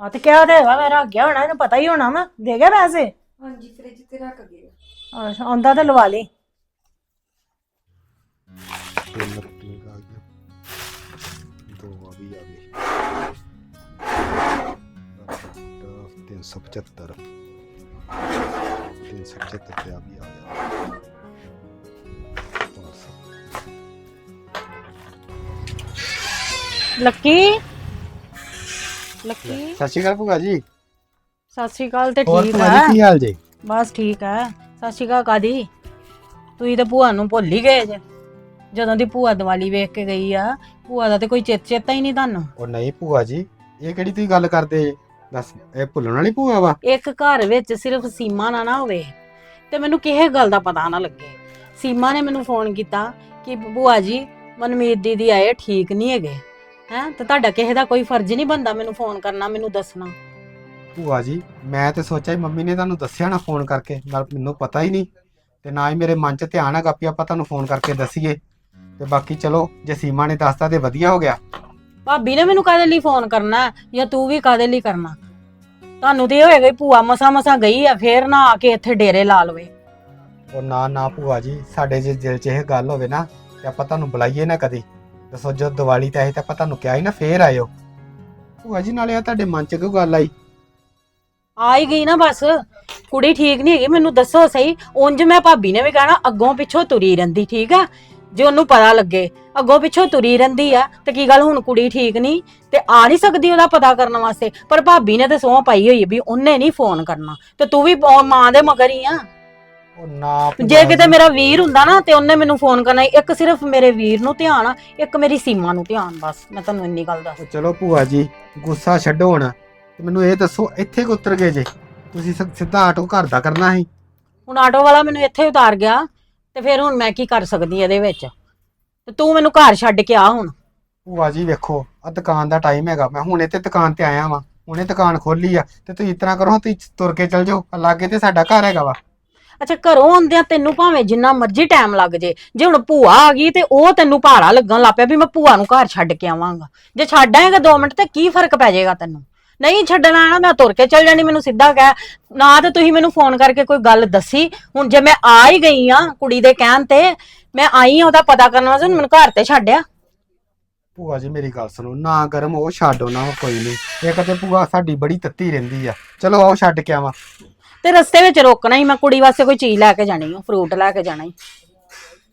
ਆ ਤੇ ਕਿਹਾ ਤੇ ਹੈਗਾ ਮੈਂ ਰੱਖ ਗਿਆ ਹੋਣਾ ਇਹਨੂੰ ਪਤਾ ਹੀ ਹੋਣਾ ਵਾ। ਦੇ ਗਿਆ ਪੈਸੇ? ਹਾਂਜੀ ਫ੍ਰਿਜ ਤੇ ਰੱਖ ਗਏ ਆਹ, ਆਉਂਦਾ ਤੇ ਲਵਾ ਲਈ। ਤਿੰਨ ਰੁਪਏ ਆ ਗਿਆ ਦੋ ਆ ਵੀ ਆ ਗਏ। 375 375 ਤੇ ਆ ਵੀ ਆ ਗਿਆ। ਲੱਕੀ? ਲੱਕੀ? ਸਤਿ ਸ਼੍ਰੀ ਅਕਾਲ ਭੂਆ ਜੀ। ਸਤਿ ਸ਼੍ਰੀ ਅਕਾਲ ਤੇ ਹੋਰ ਠੀਕ ਭੂਆ ਆ ਜੀ ਕੀ ਹਾਲ ਜੀ? ਬਸ ਠੀਕ ਆ ਸਤਿ ਸ਼੍ਰੀ ਅਕਾਲ ਕਾਦੀ? ਤੁਸੀਂ ਤੇ ਭੂਆ ਨੂੰ ਭੁੱਲ ਹੀ ਗਏ ਜੇ। ਜਦੋਂ ਦੀ ਭੂਆ ਦੀਵਾਲੀ ਵੇਖ ਕੇ ਗਈ ਆ ਭੂਆ ਦਾ ਤੇ ਕੋਈ ਚੇਤ ਚੇਤਾ ਹੀ ਨਹੀਂ ਤੁਹਾਨੂੰ। ਉਹ ਨਹੀਂ ਭੂਆ ਜੀ ਇਹ ਕਿਹੜੀ ਤੁਸੀਂ ਗੱਲ ਕਰਦੇ ਜੇ? ਦੱਸ ਇਹ ਭੁੱਲਣ ਵਾਲੀ ਭੂਆ ਵਾ? ਇੱਕ ਘਰ ਵਿੱਚ ਸਿਰਫ ਸੀਮਾ ਨਾ ਨਾ ਹੋਵੇ। ਤੇ ਮੈਨੂੰ ਕਿਸੇ ਗੱਲ ਦਾ ਪਤਾ ਨਾ ਲੱਗੇ। ਸੀਮਾ ਨੇ ਮੈਨੂੰ ਫੋਨ ਕੀਤਾ ਕਿ ਭੂਆ ਜੀ ਮਨਮੀਤ ਦੀਦੀ ਆਏ ਠੀਕ ਨਹੀਂ ਹੈਗੇ। ਹੈ? ਤੇ ਤੁਹਾਡਾ ਕਿਸੇ ਦਾ ਕੋਈ ਫਰਜ਼ ਨਹੀਂ ਬੰਦਾ ਮੈਨੂੰ ਫੋਨ ਕਰਨਾ ਮੈਨੂੰ ਦੱਸਣਾ। ਭੂਆ ਜੀ ਮੈਂ ਤੇ ਸੋਚਿਆ ਸੀ ਮੰਮੀ ਨੇ ਤੁਹਾਨੂੰ ਦੱਸਿਆ ਨਾ ਫੋਨ ਕਰਕੇ ਨਾਲ ਮੈਨੂੰ ਪਤਾ ਹੀ ਨਹੀਂ। ਤੇ ਨਾ ਹੀ ਮੇਰੇ ਮਨ 'ਚ ਧਿਆਨ ਹੈਗਾ ਵੀ ਆਪਾਂ ਤੁਹਾਨੂੰ ਫੋਨ ਕਰਕੇ ਦਸੀਏ। ਤੇ ਬਾਕੀ ਚਲੋ ਜੇ ਸੀਮਾ ਨੇ ਦੱਸਤਾ ਤੇ ਵਧੀਆ ਹੋ ਗਿਆ। ਭਾਬੀ ਨੇ ਮੈਨੂੰ ਕਾਹਦੇ ਲਈ ਫੋਨ ਕਰਨਾ ਹੈ? ਜਾਂ ਤੂੰ ਵੀ ਕਾਹਦੇ ਲਈ ਕਰਨਾ? ਤੁਹਾਨੂੰ ਤੇ ਇਹ ਹੋਏਗਾ ਭੂਆ ਮਸਾ ਮਸਾ ਗਈ ਆ ਫੇਰ ਨਾ ਆ ਕੇ ਇੱਥੇ ਡੇਰੇ ਲਾ ਲਵੇ। ਉਹ ਨਾ ਨਾ ਭੂਆ ਜੀ ਸਾਡੇ ਜੇ ਦਿਲ 'ਚ ਇਹ ਗੱਲ ਹੋਵੇ ਨਾ ਤੇ ਆਪਾਂ ਤੁਹਾਨੂੰ ਬੁਲਾਈਏ ਨਾ ਕਦੀ। ਦੱਸੋ ਜਦ ਦੀਵਾਲੀ ਤੇ ਆਏ ਤਾਂ ਆਪਾਂ ਤੁਹਾਨੂੰ ਕਿਹਾ ਹੀ ਨਾ, ਫੇਰ ਆਇਓ। ਭੂਆ ਜੀ, ਨਾਲੇ ਆ ਤੁਹਾਡੇ ਮਨ 'ਚ ਕਿਉਂ ਗੱਲ ਆਈ? ਆ ਹੀ ਗਈ ਨਾ ਬਸ। ਕੁੜੀ ਠੀਕ ਨਹੀਂ ਹੈਗੀ, ਮੈਨੂੰ ਦੱਸੋ ਸਹੀ। ਉਂਝ ਮੈਂ ਭਾਬੀ ਨੇ ਵੀ ਕਹਿਣਾ, ਅੱਗੋਂ ਪਿੱਛੋਂ ਤੁਰੀ ਰਹਿੰਦੀ, ਠੀਕ ਆ? ਜੇ ਉਹਨੂੰ ਪਤਾ ਲੱਗੇ, ਅੱਗੋਂ ਪਿੱਛੋਂ ਤੁਰੀ ਰਹਿੰਦੀ ਆ, ਤੇ ਕੀ ਗੱਲ ਹੁਣ ਕੁੜੀ ਠੀਕ ਨਹੀਂ ਤੇ ਆ ਨਹੀਂ ਸਕਦੀ ਉਹਦਾ ਪਤਾ ਕਰਨ ਵਾਸਤੇ। ਪਰ ਭਾਬੀ ਨੇ ਤੇ ਸੋਹ ਪਾਈ ਹੋਈ ਵੀ ਉਹਨੇ ਨਹੀਂ ਫੋਨ ਕਰਨਾ। ਤੇ ਤੂੰ ਵੀ ਪ- ਮਾਂ ਦੇ ਮਗਰ ਹੀ ਆ। ਉਹ ਨਾ ਭੂਆ ਜੇ ਕਿਤੇ ਮੇਰਾ ਵੀਰ ਹੁੰਦਾ ਨਾ ਤੇ ਉਹਨੇ ਮੈਨੂੰ ਫੋਨ ਕਰਨਾ ਸੀ। ਇੱਕ ਸਿਰਫ ਮੇਰੇ ਵੀਰ ਨੂੰ ਧਿਆਨ ਆ ਇੱਕ ਮੇਰੀ ਸੀਮਾ ਨੂੰ ਧਿਆਨ ਬਸ। ਮੈਂ ਤੁਹਾਨੂੰ ਇੰਨੀ ਗੱਲ ਦੱਸ ਉਹ ਚਲੋ ਭੂਆ ਜੀ ਗੁੱਸਾ ਛੱਡੋ ਹੁਣ। ਤੇ ਮੈਨੂੰ ਇਹ ਦੱਸੋ ਇੱਥੇ ਕਿ ਉਤਰ ਗਏ ਜੇ? ਤੁਸੀਂ ਸ- ਸਿੱਧਾ ਆਟੋ ਘਰ ਦਾ ਕਰਨਾ ਸੀ। ਹੁਣ ਆਟੋ ਵਾਲਾ ਮੈਨੂੰ ਇੱਥੇ ਉਤਾਰ ਗਿਆ ਤੇ ਫਿਰ ਹੁਣ ਮੈਂ ਕੀ ਕਰ ਸਕਦੀ ਇਹਦੇ ਵਿੱਚ? ਤੇ ਤੂੰ ਮੈਨੂੰ ਘਰ ਛੱਡ ਕੇ ਆ ਹੁਣ। ਭੂਆ ਜੀ ਵੇਖੋ ਆ ਦੁਕਾਨ ਦਾ ਟਾਈਮ ਹੈਗਾ। ਮੈਂ ਹੁਣੇ ਤੇ ਦੁਕਾਨ ਤੇ ਆਇਆ ਵਾਂ। ਹੁਣੇ ਦੁਕਾਨ ਖੋਲੀ ਆ। ਤੇ ਤੁਸੀਂ ਇਸ ਤਰ੍ਹਾਂ ਕਰੋ ਤੁਸੀਂ ਤੁਰ ਕੇ ਚੱਲ ਜਾਓ। ਲਾਗੇ ਤੇ ਸਾਡਾ ਘਰ ਹੈਗਾ ਵਾ। ਅੱਛਾ, ਘਰੋਂ ਆਉਂਦਿਆਂ ਤੈਨੂੰ ਭਾਵੇਂ ਜਿੰਨਾ ਮਰਜ਼ੀ ਟਾਈਮ ਲੱਗ ਜੇ ਜੇ ਹੁਣ ਭੂਆ ਆ ਗਈ ਤੇ ਉਹ ਤੈਨੂੰ ਭਾੜਾ ਲੱਗਣ ਲੱਗ ਪਿਆ ਵੀ ਮੈਂ ਭੂਆ ਨੂੰ ਘਰ ਛੱਡ ਕੇ ਆਵਾਂਗਾ। ਜੇ ਛੱਡ ਆਏਗਾ 2 ਮਿੰਟ ਤੇ ਕੀ ਫ਼ਰਕ ਪੈ ਜਾਏਗਾ ਤੈਨੂੰ? ਨਹੀਂ ਛੱਡਣਾ ਨਾ ਮੈਂ ਤੁਰ ਕੇ ਚੱਲ ਜਾਣੀ, ਮੈਨੂੰ ਸਿੱਧਾ ਕਹਿ। ਨਾ ਤੇ ਤੁਸੀਂ ਮੈਨੂੰ ਫੋਨ ਕਰਕੇ ਕੋਈ ਗੱਲ ਦੱਸੀ। ਹੁਣ ਜੇ ਮੈਂ ਆ ਹੀ ਗਈ ਆ ਕੁੜੀ ਦੇ ਕਹਿਣ ਤੇ, ਮੈਂ ਆਈ ਆ, ਉਹਦਾ ਪਤਾ ਕਰਨ ਵਾਸਤੇ ਮੈਨੂੰ ਘਰ ਤੇ ਛੱਡਿਆ। ਭੂਆ ਜੀ, ਮੇਰੀ ਗੱਲ ਸੁਣੋ, ਨਾ ਗਰਮ ਉਹ ਛੱਡ ਉਹਨਾਂ ਕੋਈ ਨਹੀਂ। ਇੱਕ ਤੇ ਭੂਆ ਸਾਡੀ ਬੜੀ ਤੱਤੀ ਰਹਿੰਦੀ ਆ। ਚਲੋ ਆਓ, ਛੱਡ ਕੇ ਆਵਾਂ। ਤੇ ਰਸਤੇ ਵਿੱਚ ਰੋਕਣਾ ਹੀ ਮੈਂ ਕੁੜੀ ਵਾਸਤੇ ਕੋਈ ਚੀਜ਼ ਲੈ ਕੇ ਜਾਣੀ ਆ ਫਰੂਟ ਲੈ ਕੇ ਜਾਣਾ ਈ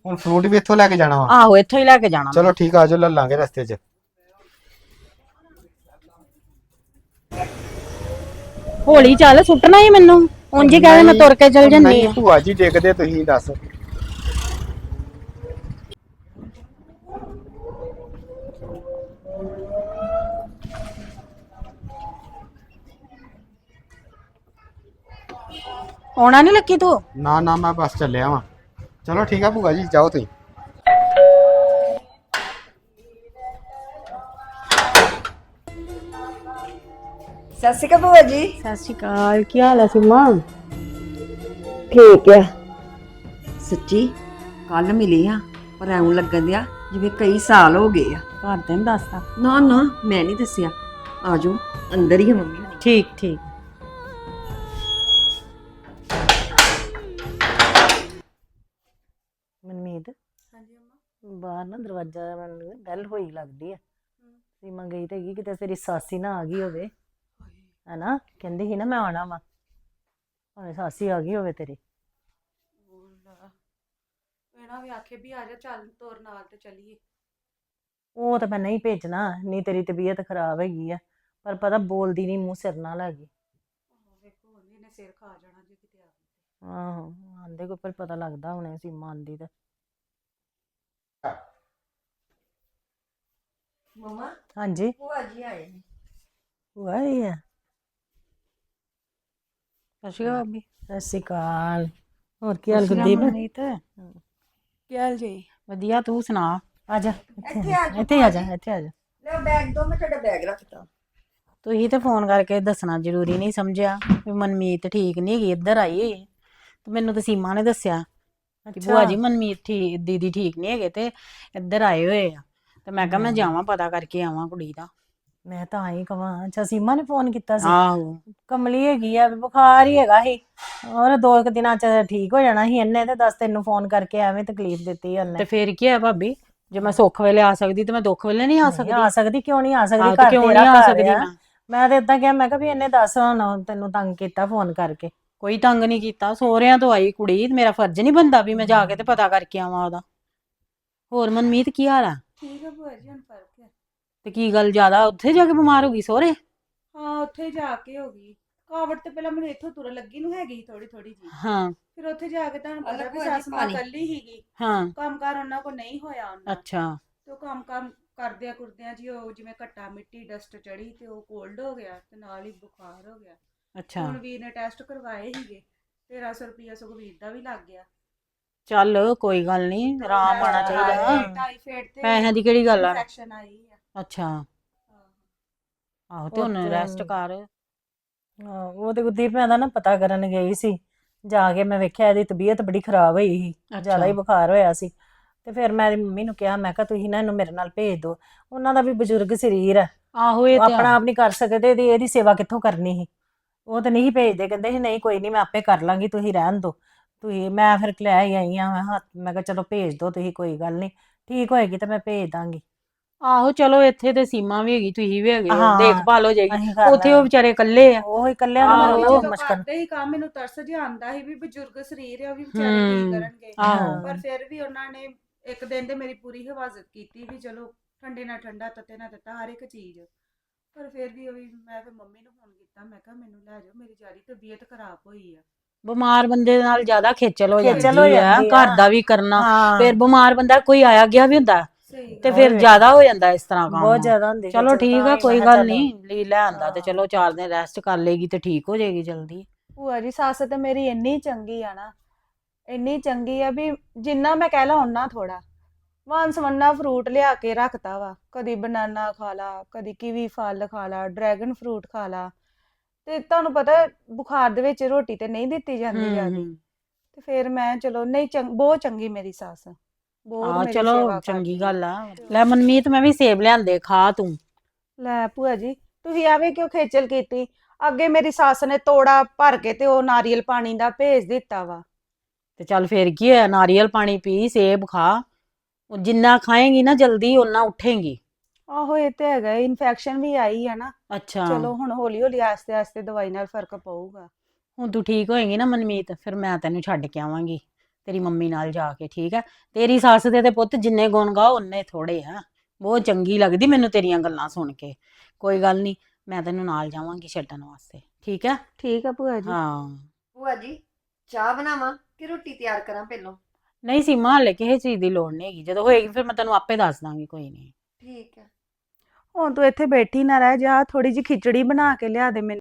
ਹੁਣ ਫਰੂਟ ਵੀ ਇੱਥੋਂ ਲੈ ਕੇ ਜਾਣਾ ਵਾ? ਆਹੋ ਇੱਥੋਂ ਹੀ ਲੈ ਕੇ ਜਾਣਾ। ਚਲੋ ਠੀਕ ਆ ਆਜੋ ਲੈ ਲਾਂਗੇ ਰਸਤੇ 'ਚ। ਹੌਲੀ ਚੱਲ ਸੁੱਟਣਾ ਹੀ ਮੈਨੂੰ। ਉਂਝ ਹੀ ਕਹਿੰਦੇ ਮੈਂ ਤੁਰ ਕੇ ਚਲ ਜੰਨੀ ਨਹੀਂ ਆ। ਭੂਆ ਜੀ ਦੇਖਦੇ ਤੁਸੀਂ ਦੱਸ। ਆਉਣਾ ਨਹੀਂ ਲੱਗੀ ਤੂੰ? ਨਾ ਨਾ ਮੈਂ ਬਸ ਚੱਲਿਆ ਵਾਂ। ਚਲੋ ਠੀਕ ਆ ਭੂਆ ਜੀ ਜਾਓ ਤੁਸੀਂ। ਸਤਿ ਸ਼੍ਰੀ ਅਕਾਲ ਭੂਆ ਜੀ। ਸਤਿ ਸ਼੍ਰੀ ਅਕਾਲ ਕੀ ਹਾਲ ਹੈ ਸਿਮਾ? ਠੀਕ ਆ। ਸੱਚੀ ਕੱਲ ਮਿਲੀ ਆ ਪਰ ਐਉਂ ਲੱਗਣ ਦਿਆ ਜਿਵੇਂ ਕਈ ਸਾਲ ਹੋ ਗਏ ਆ। ਘਰ ਤੇ ਨੀ ਦੱਸਦਾ ਨਾ ਨਾ ਮੈਂ ਨਹੀਂ ਦੱਸਿਆ। ਆਜੋ ਅੰਦਰ ਹੀ ਆ ਮੰਮੀ ਹੋਣੀ। ਠੀਕ ਠੀਕ। ਬਾਹਰ ਨਾ ਦਰਵਾਜ਼ਾ ਮੈਨੂੰ ਗੱਲ ਹੋਈ ਲੱਗਦੀ ਆ। ਸੀਮਾ ਗਈ ਤੇ ਹੈਗੀ ਕਿਤੇ ਤੇਰੀ ਸਾਸੀ ਨਾ ਆ ਗਈ ਹੋਵੇ। ਹੈਨਾ? ਕਹਿੰਦੀ ਸੀ ਨਾ ਮੈਂ ਆਉਣਾ ਵਾ। ਭਾਵੇਂ ਸਾਸੀ ਆ ਗਈ ਹੋਵੇ ਤੇਰੀ। ਇਹਨਾਂ ਵੀ ਆਖੇ ਵੀ ਆ ਜਾ ਚੱਲ ਤੋਰ ਨਾਲ ਤੇ ਚੱਲੀਏ। ਉਹ ਤਾਂ ਮੈਂ ਨਹੀਂ ਭੇਜਣਾ ਨਹੀਂ ਤੇਰੀ ਤਬੀਅਤ ਖਰਾਬ ਹੈਗੀ ਆ। ਪਰ ਪਤਾ ਬੋਲਦੀ ਨਹੀਂ ਮੂੰਹ ਸਿਰ ਨਾਲ ਹੈਗੀ। ਵੇਖੋ ਹੁਣ ਇਹਨੇ ਸਿਰ ਖਾ ਜਾਣਾ ਜੇ ਕਿਤੇ ਆ ਗਈ ਆਹੋ ਆਂਦੇ ਕੋਈ ਪਰ ਪਤਾ ਲੱਗਦਾ ਹੁਣੇ ਸੀਮਾ ਆਂਦੀ ਤੇ। ਮੰਮਾ ਹਾਂਜੀ। ਭੂਆ ਜੀ ਆਏ ਨੇ। ਵਾਹੀ ਆ। ਸਸ਼ੀ ਬਾਬੀ ਸਤਿ ਸ਼੍ਰੀ ਅਕਾਲ। ਹੋਰ ਕੀ ਹਾਲ ਗੁਰਦੀਪ? ਮਨਮੀਤ। ਕੀ ਹਾਲ ਜੀ? ਵਧੀਆ ਤੂੰ ਸੁਣਾ? ਆ ਜਾ ਇੱਥੇ ਆ ਜਾ, ਇੱਥੇ ਆ ਜਾ ਇੱਥੇ ਆ ਜਾ। ਲੈ ਬੈਗ ਦੋ ਮੈਂ ਤੁਹਾਡਾ ਬੈਗ ਰੱਖਤਾ। ਤੁਸੀਂ ਤੇ ਫੋਨ ਕਰਕੇ ਦੱਸਣਾ ਜ਼ਰੂਰੀ ਨਹੀਂ ਸਮਝਿਆ ਵੀ ਮਨਮੀਤ ਠੀਕ ਨਹੀਂ ਹੈਗੀ ਇੱਧਰ ਆਈ ਹੋਈ। ਹੈ। ਤੇ ਮੈਨੂੰ ਤਾਂ ਸੀਮਾ ਨੇ ਦੱਸਿਆ। ਕਿ ਭੂਆ ਜੀ ਮਨਮੀਤ ਠੀਕ ਦੀਦੀ ਠੀਕ ਨਹੀਂ ਹੈਗੇ ਤੇ ਇੱਧਰ ਆਏ ਹੋਏ ਆ। ਤੇ ਮੈਂ ਕਿਹਾ ਮੈਂ ਜਾਵਾਂ ਪਤਾ ਕਰਕੇ ਆਵਾਂ ਕੁੜੀ ਦਾ। ਮੈਂ ਤਾਂ ਆਈ ਕਵਾਂ। ਅੱਛਾ ਸੀਮਾ ਨੇ ਫੋਨ ਕੀਤਾ ਸੀ? ਆਹੋ। ਕਮਲੀ ਹੈਗੀ ਆ ਵੀ ਬੁਖਾਰ ਹੀ ਹੈਗਾ ਸੀ। ਔਰ ਦੋ ਕੁ ਦਿਨਾਂ ਚ ਠੀਕ ਹੋ ਜਾਣਾ ਸੀ ਇਹਨੇ ਤੇ ਦੱਸ ਤੈਨੂੰ ਫੋਨ ਕਰਕੇ ਐਵੇਂ ਤਕਲੀਫ ਦਿੱਤੀ ਤੇ ਉਹਨੇ ਫੇਰ ਕੀ ਹੈ ਭਾਬੀ? ਜੇ ਮੈਂ ਸੁੱਖ ਵੇਲੇ ਆ ਸਕਦੀ ਤੇ ਮੈਂ ਦੁੱਖ ਵੇਲੇ ਨਹੀਂ ਆ ਸਕਦੀ? ਆ ਸਕਦੀ ਕਿਉਂ ਨਹੀਂ ਆ ਸਕਦੀ? ਤੇ ਘਰ ਕਿਉਂ ਤੇਰਾ ਨਹੀਂ ਆ ਸਕਦੀ ਮੈਂ? ਤੇ ਇਦਾਂ ਕਿਹਾ ਮੈਂ ਕਿਹਾ ਵੀ ਇਹਨੇ ਦੱਸ ਹੁਣ ਤੈਨੂੰ ਤੰਗ ਕੀਤਾ ਫੋਨ ਕਰਕੇ। ਕੋਈ ਤੰਗ ਨਹੀਂ ਕੀਤਾ ਸੋਹਰਿਆਂ ਤੋਂ ਆਈ ਕੁੜੀ ਤੇ ਮੇਰਾ ਫਰਜ਼ ਨਹੀਂ ਬੰਦਾ ਵੀ ਮੈਂ ਜਾ ਕੇ ਤੇ ਪਤਾ ਕਰਕੇ ਆਵਾਂ ਉਹਦਾ। ਹੋਰ ਮਨਮੀਤ ਕੀ ਹਾਲ ਆ? ਠੀਕ ਹੈ ਭੂਆ ਜੀ ਹੁਣ ਫ਼ਰਕ ਹੈ ਤੇ ਕੀ ਗੱਲ ਜ਼ਿਆਦਾ ਉੱਥੇ ਜਾ ਕੇ ਬਿਮਾਰ ਹੋ ਗਈ ਸੋਹਰੇ? ਹਾਂ ਉੱਥੇ ਜਾ ਕੇ ਹੋ ਗਈ। ਕਾਵੜ ਤੇ ਪਹਿਲਾਂ ਮੈਨੂੰ ਇੱਥੋਂ ਤੁਰਨ ਲੱਗੀ ਨੂੰ ਹੈਗੀ ਥੋੜੀ ਥੋੜੀ ਜੀ ਹਾਂ। ਫਿਰ ਉੱਥੇ ਜਾ ਕੇ ਤੁਹਾਨੂੰ ਪਤਾ ਵੀ ਸੱਸ ਮਾਂ। ਇਕੱਲੀ ਹੀਗੀ ਹਾਂ। ਕੰਮਕਾਰ ਉਹਨਾਂ ਕੋ ਨਹੀਂ ਹੋਇਆ ਉਹਨਾਂ ਅੱਛਾ। ਤੇ ਉਹ ਕੰਮ ਕੰਮ ਕਰਦਿਆਂ ਕਰਦਿਆਂ ਜੀ ਉਹ ਜਿਵੇਂ ਘੱਟਾ ਮਿੱਟੀ ਡਸਟ ਚੜੀ ਤੇ ਉਹ ਕੋਲਡ ਹੋ ਗਿਆ ਤੇ ਨਾਲ ਹੀ ਬੁਖਾਰ ਹੋ ਗਿਆ। ਅੱਛਾ। ਹੁਣ ਵੀਰ ਨੇ ਟੈਸਟ ਕਰਵਾਏ ਸੀਗੇ 1300 ਰੁਪਿਆ ਸੁਖਵੀਰ ਦਾ ਵੀ ਲੱਗ ਗਿਆ। ਚੱਲ ਕੋਈ ਗੱਲ ਨਹੀਂ ਆਰਾਮ ਆਣਾ ਚਾਹੀਦਾ। ਟਾਈਫਾਇਡ ਤੇ ਪੈਸਿਆਂ ਦੀ ਕਿਹੜੀ ਗੱਲ ਆ? ਇਨਫੈਕਸ਼ਨ ਆਈ ਆ। ਅੱਛਾ। ਹਾਂ। ਆਹੋ ਤੇ ਹੁਣ ਤੇ- ਰੈਸਟ ਕਰ। ਹਾਂ, ਉਹ ਤੇ ਗੁਰਦੀਪ ਮੈਂ ਦਾ ਨਾ ਪਤਾ ਕਰਨ ਗਈ ਸੀ। ਜਾ ਕੇ ਮੈਂ ਵੇਖਿਆ ਇਹਦੀ ਤਬੀਅਤ ਬੜੀ ਖਰਾਬ ਹੋਈ ਸੀ। ਜ਼ਿਆਦਾ ਹੀ। ਬੁਖਾਰ ਹੋਇਆ ਸੀ। ਤੇ ਫਿਰ ਮੈਂ ਇਹਦੀ ਮੰਮੀ ਨੂੰ ਕਿਹਾ ਮੈਂ ਕਿਹਾ ਤੁਸੀਂ ਨਾ ਇਹਨੂੰ ਮੇਰੇ ਨਾਲ ਭੇਜ ਦਿਓ। ਉਹਨਾਂ ਦਾ ਵੀ ਬਜ਼ੁਰਗ ਸਰੀਰ ਹੈ ਆਹੋ ਇਹ ਤੇ ਆਪਣਾ ਆਪ ਨਹੀਂ ਕਰ ਸਕਦੇ ਇਹਦੀ ਇਹਦੀ ਸੇਵਾ ਕਿੱਥੋਂ ਕਰਨੀ ਸੀ? ਉਹ ਤਾਂ ਨਹੀਂ ਭੇਜਦੇ ਕਹਿੰਦੇ ਸੀ ਨਹੀਂ ਕੋਈ ਨਹੀਂ ਮੈਂ ਆਪੇ ਕਰ ਲਾਂਗੀ ਤੁਸੀਂ ਰਹਿਣ ਦਿਓ ਤੁਸੀਂ ਮੈਂ ਫਿਰ ਲੈ ਹੀ ਆਈ ਆ ਮੈਂ ਹੱਥ ਮੈਂ ਕਿਹਾ ਚਲੋ ਭੇਜ ਦਿਓ ਤੁਸੀਂ ਕੋਈ ਗੱਲ ਨਹੀਂ ਠੀਕ ਹੋਏਗੀ ਤਾਂ ਮੈਂ ਭੇਜ ਦਾਂਗੀ। ਆਹੋ ਚਲੋ ਇੱਥੇ ਤੇ ਸੀਮਾ ਵੀ ਹੈਗੀ ਤੁਸੀਂ ਵੀ ਹੈਗੇ ਹੋ, ਹਾਂ। ਦੇਖਭਾਲ ਹੋ ਜਾਏਗੀ। ਅਸੀਂ ਕਰ ਉੱਥੇ ਉਹ ਲਾਂਗੇ। ਵਿਚਾਰੇ ਇਕੱਲੇ ਆ। ਉਹ ਇਕੱਲਿਆਂ ਆਹੋ, ਮੈਨੂੰ ਉਹ ਜਦੋਂ ਮੁਸ਼ਕਲ। ਕਰਦੇ ਹੀ ਕੰਮ ਮੈਨੂੰ ਤਰਸ ਜਿਹਾ ਆਉਂਦਾ ਸੀ ਵੀ ਬਜ਼ੁਰਗ ਸਰੀਰ ਆ ਉਹ ਵੀ ਵਿਚਾਰੇ ਕੀ ਕਰਨਗੇ। ਆਹੋ। ਪਰ ਫਿਰ ਵੀ ਉਹਨਾਂ ਨੇ ਇੱਕ ਦਿਨ ਤੇ ਮੇਰੀ ਪੂਰੀ ਹਿਫਾਜ਼ਤ ਕੀਤੀ ਵੀ ਚਲੋ ਠੰਡੇ ਨਾਲ ਠੰਡਾ ਤੱਤੇ ਨਾਲ ਤੱਤਾ ਹਰ ਇੱਕ ਚੀਜ਼। ਪਰ ਫਿਰ ਵੀ ਉਹ ਵੀ ਮੈਂ ਫਿਰ ਮੰਮੀ ਨੂੰ ਫੋਨ ਕੀਤਾ ਮੈਂ ਕਿਹਾ ਮੈਨੂੰ ਲੈ ਜਾਓ ਮੇਰੀ ਜਿਆਦੀ ਤਬੀਅਤ ਖਰਾਬ ਹੋਈ ਆ ਬਿਮਾਰ ਬੰਦੇ ਨਾਲ ਜ਼ਿਆਦਾ ਖੇਚਲ ਹੋ ਖੇਚਲ ਹੋ ਜਾਂਦੀ ਆ ਜਾਂਦੀ ਆ। ਘਰ ਦਾ ਵੀ ਕਰਨਾ ਹਾਂ ਫਿਰ ਬਿਮਾਰ ਬੰਦਾ ਕੋਈ ਆਇਆ ਗਿਆ ਵੀ ਹੁੰਦਾ ਸਹੀ ਤੇ ਗੱਲ ਫਿਰ ਹੋਰ। ਜ਼ਿਆਦਾ ਹੋ ਜਾਂਦਾ ਇਸ ਤਰ੍ਹਾਂ ਕੰਮ ਬਹੁਤ ਜ਼ਿਆਦਾ ਹੁੰਦੀ ਚਲੋ ਖੇਚਲ ਠੀਕ ਤਾਂ ਆ ਹੀ ਕੋਈ ਮੈਂ ਗੱਲ ਚਲੋ। ਨਹੀਂ ਲਈ ਲੈ ਆਂਦਾ ਤੇ ਹਾਂ। ਚਲੋ ਚਾਰ ਦਿਨ ਰੈਸਟ ਕਰ ਲੇਗੀ ਤੇ ਠੀਕ ਹੋ ਜਾਏਗੀ ਜਲਦੀ ਭੂਆ ਜੀ ਸੱਸ ਤੇ ਮੇਰੀ ਇੰਨੀ ਚੰਗੀ ਆ ਨਾ ਇੰਨੀ ਚੰਗੀ ਆ ਵੀ ਜਿੰਨਾ ਮੈਂ ਕਹਿ ਲਾ ਉਹਨਾਂ ਥੋੜਾ ਵਾਨ ਸਵੰਨਾ ਫਰੂਟ ਲਿਆ ਕੇ ਰੱਖਤਾ ਵਾ। ਕਦੀ ਬਨਾਨਾ ਖਾ ਲਾ ਕਦੀ ਕੀਵੀ ਫਲ ਖਾ ਲਾ ਡਰੈਗਨ ਫਰੂਟ ਖਾ ਲਾ। ਤੇ ਤੁਹਾਨੂੰ ਪਤਾ ਬੁਖਾਰ ਦੇ ਵਿੱਚ ਰੋਟੀ ਤੇ ਨਹੀਂ ਦਿੱਤੀ ਜਾਂਦੀ ਜਾਂਦੀ। ਤੇ ਫਿਰ ਮੈਂ ਚਲੋ ਨਹੀਂ ਚੰਗ ਬਹੁਤ ਚੰਗੀ ਮੇਰੀ ਸੱਸ। ਬਹੁਤ ਮੇਰੀ ਚਲੋ ਸੇਵਾ ਚੰਗੀ ਗੱਲ ਆ। ਲੈ ਮਨਮੀਤ ਮੈਂ ਵੀ ਸੇਬ ਲਿਆਂਦੇ ਖਾ ਤੂੰ। ਲੈ ਭੂਆ ਜੀ ਤੁਸੀਂ ਐਵੇਂ ਕਿਉਂ ਖੇਚਲ ਕੀਤੀ? ਅੱਗੇ ਮੇਰੀ ਸੱਸ ਨੇ ਤੋੜਾ ਭਰ ਕੇ ਤੇ ਉਹ ਨਾਰੀਅਲ ਪਾਣੀ ਦਾ ਭੇਜ ਦਿੱਤਾ ਵਾ। ਤੇ ਚੱਲ ਫੇਰ ਕੀ ਹੋਇਆ? ਨਾਰੀਅਲ ਪਾਣੀ ਪੀ ਸੇਬ ਖਾ। ਉਹ ਜਿੰਨਾ ਖਾਏਂਗੀ ਨਾ ਜਲਦੀ ਓਨਾ ਉੱਠੇਂਗੀ। ਆਹੋ ਇਹ ਤੇ ਹੈਗਾ ਇਨਫੈਕਸ਼ਨ ਵੀ ਆਈ ਆ ਨਾ। ਅੱਛਾ। ਚਲੋ ਹੁਣ ਹੌਲੀ ਹੌਲੀ ਆਸਤੇ ਆਸਤੇ ਦਵਾਈ ਨਾਲ ਫ਼ਰਕ ਪਊਗਾ। ਹੁਣ ਤੂੰ ਠੀਕ ਹੋਏਂਗੀ ਨਾ ਮਨਮੀਤ ਫਿਰ ਮੈਂ ਤੈਨੂੰ ਛੱਡ ਕੇ ਆਵਾਂਗੀ ਤੇਰੀ ਮੰਮੀ ਨਾਲ ਜਾ ਕੇ ਠੀਕ ਹੈ ਤੇਰੀ ਸੱਸ ਦੇ ਤੇ ਪੁੱਤ ਜਿੰਨੇ ਗੁਣ ਗਾ ਉਨੇ ਥੋੜੇ ਆ। ਬਹੁਤ ਚੰਗੀ ਲੱਗਦੀ ਮੈਨੂੰ ਤੇਰੀਆਂ ਗੱਲਾਂ ਸੁਣ ਕੇ। ਕੋਈ ਗੱਲ ਨਹੀਂ ਮੈਂ ਤੈਨੂੰ ਨਾਲ ਜਾਵਾਂਗੀ ਛੱਡਣ ਵਾਸਤੇ ਠੀਕ ਹੈ ਠੀਕ ਆ ਭੂਆ ਜੀ। ਹਾਂ। ਭੂਆ ਜੀ ਚਾਹ ਬਣਾਵਾਂ ਕਿ ਰੋਟੀ ਤਿਆਰ ਕਰਾਂ ਪਹਿਲਾਂ? ਨਹੀਂ ਸੀਮਾ ਹਲੇ ਕਿਸੇ ਚੀਜ਼ ਦੀ ਲੋੜ ਨਹੀਂ ਹੈਗੀ ਜਦੋਂ ਹੋਏਗੀ ਫਿਰ ਮੈਂ ਤੈਨੂੰ ਆਪੇ ਦੱਸ ਦਾਂਗੀ ਕੋਈ ਨਹੀਂ ਠੀਕ ਹੈ। ਹੁਣ ਤੂੰ ਇੱਥੇ ਬੈਠੀ ਨਾ ਰਹਿ ਜਾ ਥੋੜੀ ਜਿਹੀ ਖਿਚੜੀ ਬਣਾ ਕੇ ਲਿਆ ਦੇ ਮੈਨੂੰ।